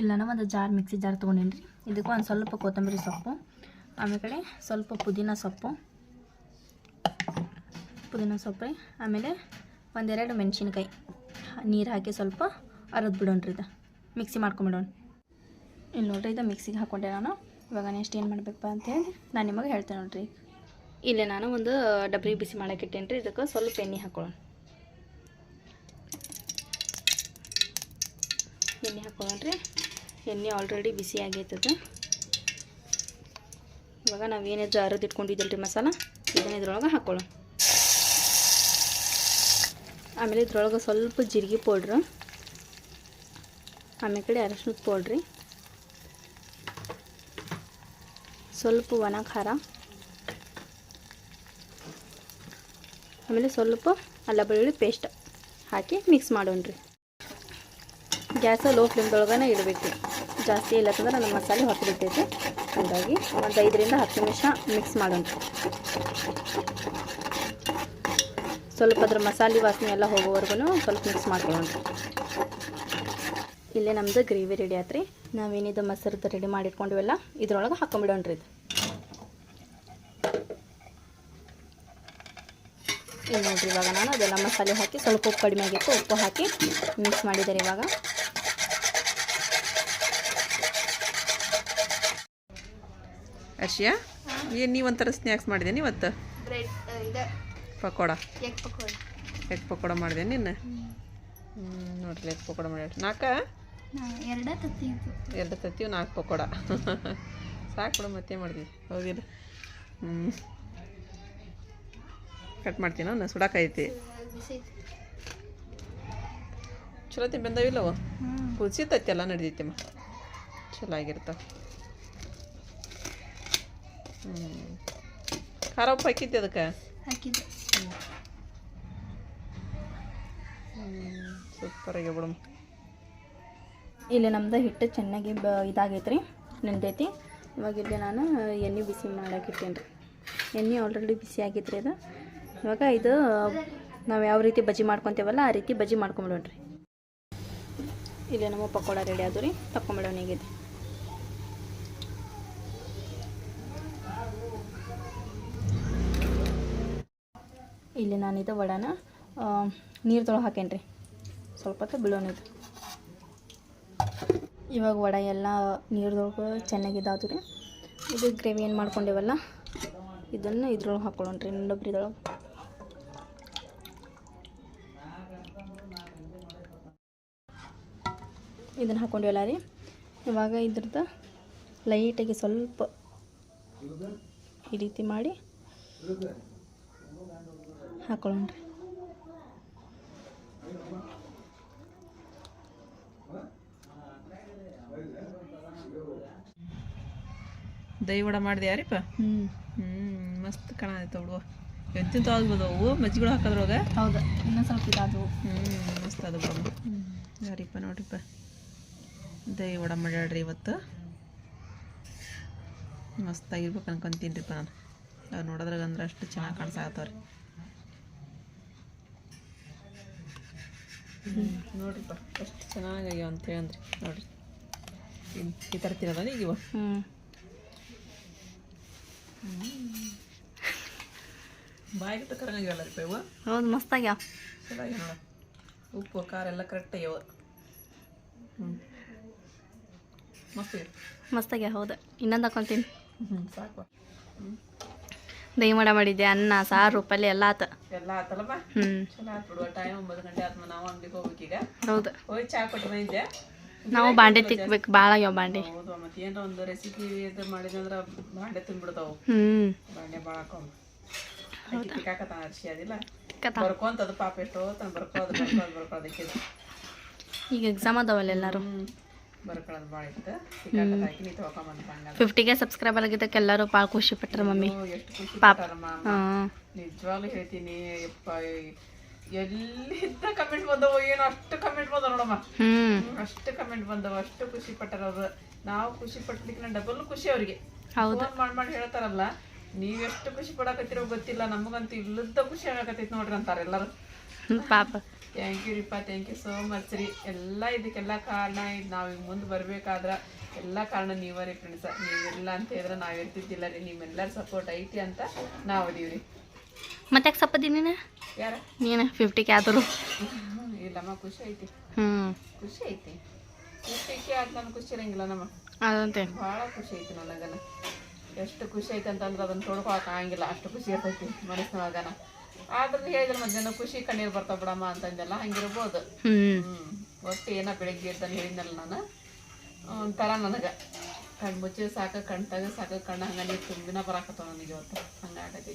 C: ಇಲ್ಲ, ನಾವು ಒಂದು ಜಾರ್ ಮಿಕ್ಸಿ ಜಾರ್ ತೊಗೊಂಡೇನಿ ರೀ ಇದಕ್ಕೂ ಒಂದು ಸ್ವಲ್ಪ ಕೊತ್ತಂಬರಿ ಸೊಪ್ಪು ಆಮೇಲೆ ಸ್ವಲ್ಪ ಪುದೀನ ಸೊಪ್ಪು. ಪುದೀನ ಸೊಪ್ಪು ರೀ ಆಮೇಲೆ ಒಂದೆರಡು ಮೆಣಸಿನ್ಕಾಯಿ. ನೀರು ಹಾಕಿ ಸ್ವಲ್ಪ ಅರದ್ಬಿಡೋಣ ರೀ ಇದು. ಮಿಕ್ಸಿ ಮಾಡ್ಕೊಂಬಿಡೋಣ. ಇಲ್ಲಿ ನೋಡ್ರಿ ಇದು ಮಿಕ್ಸಿಗೆ ಹಾಕ್ಕೊಂಡೆ ನಾನು. ಇವಾಗ ನೆಕ್ಸ್ಟ್ ಏನು ಮಾಡಬೇಕಪ್ಪ ಅಂತೇಳಿ ನಾನು ನಿಮಗೆ ಹೇಳ್ತೇನೆ ನೋಡ್ರಿ. ಇಲ್ಲೇ ನಾನು ಒಂದು ಡಬ್ರಿ ಬಿಸಿ ಮಾಡಕ್ಕೆ ಇಟ್ಟೇನಿ ರೀ ಇದಕ್ಕೆ ಸ್ವಲ್ಪ ಎಣ್ಣೆ ಹಾಕೊಳ್ಳೋಣ. ಎಣ್ಣೆ ಹಾಕೊಳ್ಳೋಣ್ರಿ. ಎಣ್ಣೆ ಆಲ್ರೆಡಿ ಬಿಸಿ ಆಗೈತದ. ಇವಾಗ ನಾವು ಜಾರದ್ದು ಇಟ್ಕೊಂಡಿದ್ದಲ್ಲ ರೀ ಮಸಾಲ, ಇದನ್ನ ಇದ್ರೊಳಗೆ ಹಾಕೊಳ್ಳೋಣ. ಆಮೇಲೆ ಇದ್ರೊಳಗೆ ಸ್ವಲ್ಪ ಜೀರಿಗೆ ಪೌಡ್ರ್ ಆಮೇಲೆ ಕಡೆ ಅರಶಿನದ ಪೌಡ್ರಿ ಸ್ವಲ್ಪ ಒಣ ಖಾರ, ಆಮೇಲೆ ಸ್ವಲ್ಪ ಅಲ್ಲ ಬೆಳ್ಳುಳ್ಳಿ ಪೇಸ್ಟ್ ಹಾಕಿ ಮಿಕ್ಸ್ ಮಾಡೋಣ್ರಿ ಗ್ಯಾಸ ಲೋ ಫ್ಲೇಮ್ದೊಳಗನೆ ಇಡಬೇಕು. ಜಾಸ್ತಿ ಇಲ್ಲತ್ತಂದ್ರೆ ನನ್ನ ಮಸಾಲೆ ಹೊತ್ತಿರ್ತೈತೆ ಹಾಗಾಗಿ ಒಂದು ಐದರಿಂದ ಹತ್ತು ನಿಮಿಷ ಮಿಕ್ಸ್ ಮಾಡೋಣ ಸ್ವಲ್ಪ ಅದ್ರ ಮಸಾಲೆ ವಾಸನೆ ಎಲ್ಲ ಹೋಗೋವರೆಗೂ ಸ್ವಲ್ಪ ಮಿಕ್ಸ್ ಮಾಡ್ಕೊಳ್ಳೋಣ. ಇಲ್ಲೇ ನಮ್ಮದು ಗ್ರೇವಿ ರೆಡಿ ಆತ್ರಿ. ನಾವೇನಿದು ಮೊಸರದ್ದು ರೆಡಿ ಮಾಡಿಟ್ಕೊಂಡಿವೆಲ್ಲ ಇದ್ರೊಳಗೆ ಹಾಕೊಂಬಿಡೋಣ್ರಿ ಇದು. ಇಲ್ಲಿ ನೋಡ್ರಿ ಇವಾಗ ನಾನು ಅದೆಲ್ಲ ಮಸಾಲೆ ಹಾಕಿ ಸ್ವಲ್ಪ ಉಪ್ಪು ಕಡಿಮೆ ಆಗಿತ್ತು ಉಪ್ಪು ಹಾಕಿ ಮಿಕ್ಸ್ ಮಾಡಿದ್ದಾರೆ ಇವಾಗ.
A: ಅಶಿಯಾ ಏನು ನೀವು ಒಂಥರ ಸ್ನ್ಯಾಕ್ಸ್ ಮಾಡಿದ್ದೀನಿ ಇವತ್ತು
B: ಬ್ರೆಡ್ ಇದೆ
A: ಪಕೋಡ?
B: ಎಗ್ ಪಕೋಡ.
A: ಎಗ್ ಪಕೋಡ ಮಾಡಿದೆ ನಿನ್ನ? ನೋಡ್ರಿ ಎಗ್ ಪಕೋಡ ಮಾಡಿ ನಾಲ್ಕ
B: ಎರಡ ತತ್ತಿ
A: ಎರಡು ತತ್ತಿ ನಾಲ್ಕು ಪಕೋಡ. ಸಾಕು ಬಿಡು ಮತ್ತೆ ಮಾಡಿದ್ವಿ ಹೌದಿಲ್ಲ ಹ್ಞೂ ಕಟ್ ಮಾಡ್ತೀನಿ? ನಾ ಸುಡಾಕೈತಿ ಚಲೋ ತಿನ್ ಬಂದವಿಲ್ಲವ ಕುಸಿ ತತ್ತಿ ಎಲ್ಲ ನಡೆದೈತಿಮ್ಮ ಚಲೋ ಆಗಿರ್ತಾವ. ಹ್ಞೂ ಖಾರ ಉಪ್ಪು ಹಾಕಿದ್ದೆ ಅದಕ್ಕೆ?
B: ಹಾಕಿದ್ದೆ.
C: ಇಲ್ಲಿ ನಮ್ದು ಹಿಟ್ಟು ಚೆನ್ನಾಗಿ ಬ ಇದಾಗೈತೆ ರೀ ನೆಂದೈತಿ. ಇವಾಗ ಇಲ್ಲಿ ನಾನು ಎಣ್ಣೆ ಬಿಸಿ ಮಾಡಾಕಿರ್ತೀನಿ ರೀ. ಎಣ್ಣೆ ಆಲ್ರೆಡಿ ಬಿಸಿ ಆಗೈತೆ ರೀ ಅದು. ಇವಾಗ ಇದು ನಾವು ಯಾವ ರೀತಿ ಬಜ್ಜಿ ಮಾಡ್ಕೊತೇವಲ್ಲ ಆ ರೀತಿ ಬಜ್ಜಿ ಮಾಡ್ಕೊಂಬಿಡೋಣ್ರಿ. ಇಲ್ಲಿ ನಮ್ಮ ಪಕೋಡ ರೆಡಿ ಆದವು ರೀ. ತಕೊಂಬಿಡೋಣ ಈಗಿದೆ ಇಲ್ಲಿ ನಾನು ಇದು ವಡಾನ ನೀರ್ದೊಳಗೆ ಹಾಕೇನಿ ರೀ ಸ್ವಲ್ಪ ಹೊತ್ತು ಇದು. ಇವಾಗ ವಡೆ ಎಲ್ಲ ನೀರ್ದೊಳಗೆ ಚೆನ್ನಾಗಿದ್ದಾತು ರೀ ಇದು ಗ್ರೇವಿ ಏನು ಮಾಡ್ಕೊಂಡೇವಲ್ಲ, ಇದನ್ನು ಇದ್ರೊಳಗೆ ಹಾಕೊಳ್ಳೋಣ್ರಿ ಡಬ್ರಿದೊಳಗೆ ಇದನ್ನು ಹಾಕ್ಕೊಂಡಿವಲ್ಲ ರೀ. ಇವಾಗ ಇದ್ರದ್ದು ಲೈಟಾಗಿ ಸ್ವಲ್ಪ ಈ ರೀತಿ ಮಾಡಿ ಹಾಕೊಳ್ಳೋಣ್ರಿ.
A: ದಹಿ ವಡ ಮಾಡಿದೆ ಯಾರಿಪ್ಪ
C: ಹ್ಞೂ
A: ಹ್ಞೂ ಮಸ್ತ್ ಕಾಣತೈತೆ ಹುಡುಗ ಎಂತಿಂತ ಆಗ್ಬೋದು ಅವು. ಮಜ್ಜಿಗಳು ಹಾಕೋದ್ರೊಳಗ
C: ಹೌದು ಇನ್ನೂ ಸ್ವಲ್ಪ ಇದಾದವು.
A: ಹ್ಞೂ ಮಸ್ತ್ ಅದು ಬಿಡಮ್ಮ ಯಾರಿಪ್ಪ ನೋಡ್ರಿಪ್ಪ? ದಹಿ ವಡ ಮಾಡ್ಯಾಡ್ರಿ ಇವತ್ತು. ಮಸ್ತಾಗಿರ್ಬೇಕು ಅನ್ಕೊಂತೀನಿರಿಪ್ಪ ನಾನು. ಅವ್ರು ನೋಡೋದ್ರಾಗ ಅಂದ್ರೆ ಅಷ್ಟು ಚೆನ್ನಾಗಿ ಕಾಣಿಸಾಕತ್ತವ್ರಿ. ನೋಡ್ರಿಪ್ಪ ಎಷ್ಟು ಚೆನ್ನಾಗಿ ಅಂತ ಹೇಳಂದ್ರಿ ನೋಡ್ರಿ. ಈ ಥರ ತಿನ್ನೋದ ಈಗ ಇವ?
C: ಹ್ಞೂ
A: ಬಾಯಿಗಿಟ್ಟು ಕರಂಗಾಗ್ಯಾವಲ್ಲ ರೀ ಇವ?
C: ಹೌದು ಮಸ್ತಾಗ್ಯಾವ.
A: ಆಗ್ಯಾವ ನೋಡ. ಉಪ್ಪು ಖಾರ ಎಲ್ಲ ಕರೆಕ್ಟ್ ಆಗ್ಯಾವ. ಹ್ಞೂ ಮಸ್ತ್
C: ಮಸ್ತಾಗ್ಯಾವ ಹೌದು. ಇನ್ನೊಂದು ಹಾಕೊಂತೀನಿ.
A: ಹ್ಞೂ ಸಾಕು.
C: ದही ಮಾಡ ಮಾಡಿದ್ದೆ ಅನ್ನ ಸಾರು ಪಲ್ಯ ಎಲ್ಲ ಆತ.
A: ಎಲ್ಲ ಆತಲ್ಲಮ್ಮ?
C: ಹ್ಞೂ
A: ಚಲೋ ಆತ್ ಬಿಡುವ ಟೈಮ್ ಒಂಬತ್ತು ಗಂಟೆ ಆತ್ಮ ನಾವು ಅಂಗಡಿಗೆ ಹೋಗ್ಬೇಕೀಗ.
C: ಹೌದು.
A: ಹೋಗಿ ಚಾ ಕೊಟ್ಟು ಬಂದಿದ್ದೆ
C: ನಾವು ಬಾಂಡೆ ತಿಕ್ಬೇಕು ಭಾಳ ಆಗ್ಯಾವ ಬಾಂಡೆ.
A: ಹೌದು ಮತ್ತೆ ಏನೋ ಒಂದು ರೆಸಿಪಿ ಇದು ಮಾಡಿದಂದ್ರೆ ಬಾಂಡೆ ತುಂಬಿಡ್ತಾವು
C: ಹ್ಮ್.
A: ಬಾಂಡೆ ಭಾಳ ಹಾಕೊಂಡು ಅಕ್ಕಿ ತಿಕ್ಕಾಕತ್ತಾನ ಅರ್ಶಿ ಅದಿಲ್ಲ?
C: ಕಥಾ
A: ಬರ್ಕೊಂತದು ಪಾಪ ಎಷ್ಟು ತನ ಬರ್ಕೋದು ಬರ್ಕೋದು ಬರ್ಕೋದಕ್ಕೆ
C: ಈಗ ಎಕ್ಸಾಮ್ ಅದಾವಲ್ಲ ಎಲ್ಲರೂ?
A: ಬರ್ಕೊಳ್ಳೋದು ಭಾಳ ಇತ್ತು.
C: ಫಿಫ್ಟಿಗೆ ಸಬ್ಸ್ಕ್ರೈಬ್ ಆಗಿದ್ದಕ್ಕೆ ಎಲ್ಲರೂ ಭಾಳ ಖುಷಿ ಪಟ್ರ ಮಮ್ಮಿ.
A: ಎಷ್ಟು ಖುಷಿ. ಪಟ್ಟಾರಮ್ಮ ನಿಜವಾಗ್ಲೂ ಹೇಳ್ತೀನಿ ಯಪ್ಪ ಎಲ್ಲಿದ್ದ ಕಮೆಂಟ್ ಬಂದವ ಏನು ಅಷ್ಟು ಕಮೆಂಟ್ ಬಂದವ ನೋಡಮ್ಮ. ಅಷ್ಟು ಕಮೆಂಟ್ ಬಂದವ ಅಷ್ಟು ಖುಷಿ ಪಟ್ಟಾರ ಅವ್ರು. ನಾವು ಖುಷಿ ಪಟ್ಲಿಕ್ಕೆ ಡಬಲ್ ಖುಷಿ ಅವ್ರಿಗೆ.
C: ಹೌದು.
A: ಫೋನ್ ಮಾಡಿ ಮಾಡಿ ಹೇಳ್ತಾರಲ್ಲ ನೀವೆಷ್ಟು ಎಷ್ಟು ಖುಷಿ ಪಡಕತ್ತಿರೋ ಗೊತ್ತಿಲ್ಲ ನಮಗಂತೂ ಇಲ್ಲದ ಖುಷಿ ಆಗಕತ್ತೈತಿ ನೋಡ್ರಿ ಅಂತಾರೆ ಎಲ್ಲರೂ.
C: ಪಾಪ.
A: ಥ್ಯಾಂಕ್ ಯು ರೀಪ್ಪ ಥ್ಯಾಂಕ್ ಯು ಸೋ ಮಚ್ ರೀ ಎಲ್ಲ ಇದಕ್ಕೆಲ್ಲ ಕಾರಣ ಇದು ನಾವು ಈಗ ಮುಂದೆ ಬರಬೇಕಾದ್ರೆ ಎಲ್ಲ ಕಾರಣ ನೀವೇ ರೀ ಫ್ರೆಂಡ್ಸ ನೀವಿಲ್ಲ ಅಂತ ಹೇಳಿದ್ರೆ ನಾವು ಇರ್ತಿದ್ದಿಲ್ಲ ರೀ. ನಿಮ್ಮೆಲ್ಲರ ಸಪೋರ್ಟ್ ಐತಿ ಅಂತ ನಾವು ಅದೀವಿ ರೀ.
C: ಮತ್ತೆ ಸಪ್ಪದಿ ನೀನು?
A: ಯಾರ?
C: ನೀನು ಫಿಫ್ಟಿಗೆ ಆದರು.
A: ಇಲ್ಲಮ್ಮ ಖುಷಿ ಐತಿ.
C: ಹ್ಞೂ
A: ಖುಷಿ ಐತಿ. ಫಿಫ್ಟಿಗೆ ಆದ ನಾನು ಖುಷಿ ಇರಂಗಿಲ್ಲ ನಮ್ಮ.
C: ಅದಂತೆ.
A: ಭಾಳ ಖುಷಿ ಐತಿ ನನಗನ ಎಷ್ಟು ಖುಷಿ ಐತೆ ಅಂತಂದ್ರೆ ಅದನ್ನ ತೊಡ್ಕೊಳಕ್ಕೆ ಆಗಂಗಿಲ್ಲ. ಅಷ್ಟು ಖುಷಿ ಇರ್ತೈತಿ ಮನಸ್ಸಿನೊಳಗನ. ಆದ್ರೆ ಹೇಳಿದ್ರೆ ಮಧ್ಯಾಹ್ನ ಖುಷಿ ಕಣ್ಣೀರು ಬರ್ತಾವ ಬಿಡಮ್ಮ ಅಂತಂದೆಲ್ಲ ಹಂಗಿರ್ಬೋದು. ಹ್ಮ್. ಒಟ್ಟು ಏನೋ ಬೆಳಿಗ್ಗೆ ಎದ್ದಲ್ಲಿ ಹೇಳಿದ್ನಲ್ಲ ನಾನು. ಒಂಥರ ನನಗೆ. ಕಣ್ಣು ಮುಚ್ಚಿ ಸಾಕ ಕಣ್ ತೆಗೆ ಸಾಕ ಕಣ್ಣು ಹಂಗ ನೀರು ತುಂಬಿನ ಬರಾಕತ್ತಾವ ನನಗೆ ಇವತ್ತು. ಹಂಗಾಗತೈತಿ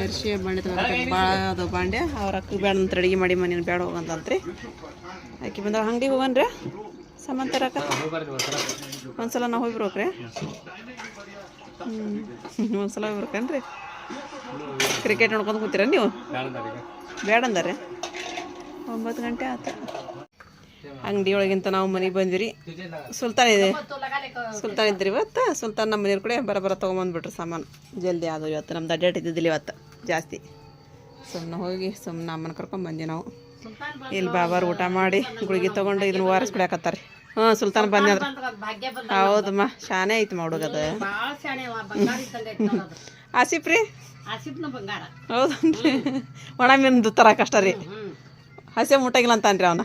A: ಅರ್ಶಿ ಬಾಂಡೆ ಭಾಳ ಅದು ಬಾಂಡೆ. ಅವ್ರ ಅಕ್ಕ ಬೇಡ ಅಂತ ಅಡಿಗೆ ಮಾಡಿ ಮನೇನ ಬೇಡ ಹೋಗಂತಂತ್ರಿ ಆಕಿ ಬಂದ್ರೆ ಅಂಗಡಿ ಹೋಗನ್ರಿ? ಸಾಮಾನು ತರಕ ಒಂದ್ಸಲ ನಾವು ಹೋಗಿ ಬರ್ಬೇಕ್ರಿ. ಹ್ಞೂ ಒಂದ್ಸಲ ಹೋಗಿ ಬರ್ಬೇಕೇನ್ರಿ ಕ್ರಿಕೆಟ್ ನೋಡ್ಕೊಂಡು ಕೂತೀರ ನೀವು? ಬೇಡ ಅಂದಾರೆ ಒಂಬತ್ತು ಗಂಟೆ ಆಯ್ತು ಅಂಗಡಿ ಒಳಗಿಂತ ನಾವು ಮನೆಗೆ ಬಂದಿರಿ. ಸುಲ್ತಾನ್ ಇದೆ. ಸುಲ್ತಾನ್ ಇದ್ರಿ ಇವತ್ತು? ಸುಲ್ತಾನ್ ನಮ್ಮ ಮನೆಯವ್ರ ಕಡೆ ಬರ ಬರ ತೊಗೊಂಬಂದ್ಬಿಟ್ರು ಸಾಮಾನು. ಜಲ್ದಿ ಅದು ಇವತ್ತು. ನಮ್ದು ಅಡ್ಡಾಟ್ ಇದ್ದಿದ್ದಿಲ್ಲ ಇವತ್ತು. ಜಾಸ್ತಿ. ಸುಮ್ಮನೆ ಹೋಗಿ ಸುಮ್ಮನೆ ಅಮ್ಮನ ಕರ್ಕೊಂಡು ಬಂದ್ವಿ ನಾವು. ಇಲ್ಲಿ ಬಾಬಾರು ಊಟ ಮಾಡಿ ಗುಳಿಗೆ ತೊಗೊಂಡು ಇದನ್ನ ವಾರಸ್ ಕುಡಿಯಾಕತ್ತಾರೆ. ಹಾಂ ಸುಲ್ತಾನ್ ಬಂದ್ರೆ ಹೌದಮ್ಮ ಶಾನೆ ಐತಮ್ಮ ಹುಡುಗದ. ಆಸಿಫ್ ರೀ? ಹೌದನ್ರಿ? ಒಣ ಮೀನು ತರಕಷ್ಟ ರೀ. ಹಸೆ ಮುಟ್ಟಾಗಿಲ್ಲ ಅಂತಾನ್ರಿ ಅವನ.